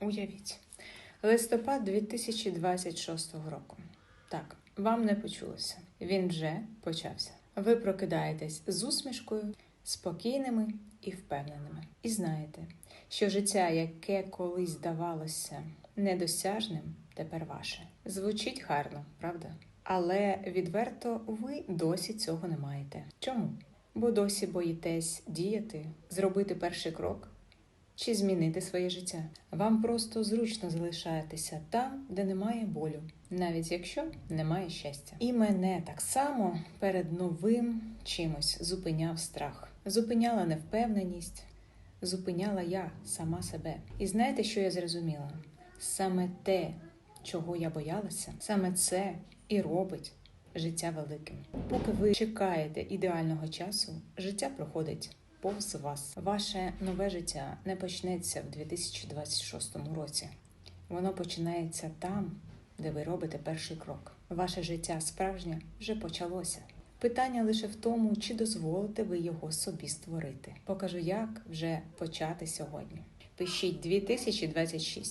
Уявіть, листопад 2026 року. Так, вам не почулося. Він вже почався. Ви прокидаєтесь з усмішкою, спокійними і впевненими. І знаєте, що життя, яке колись здавалося недосяжним, тепер ваше. Звучить гарно, правда? Але відверто ви досі цього не маєте. Чому? Бо досі боїтесь діяти, зробити перший крок чи змінити своє життя. Вам просто зручно залишаєтеся там, де немає болю, навіть якщо немає щастя. І мене так само перед новим чимось зупиняв страх, зупиняла невпевненість, зупиняла я сама себе. І знаєте, що я зрозуміла? Саме те, чого я боялася, саме це і робить життя великим. Поки ви чекаєте ідеального часу, життя проходить повз вас. Ваше нове життя не почнеться в 2026 році. Воно починається там, де ви робите перший крок. Ваше життя справжнє вже почалося. Питання лише в тому, чи дозволите ви його собі створити. Покажу, як вже почати сьогодні. Пишіть 2026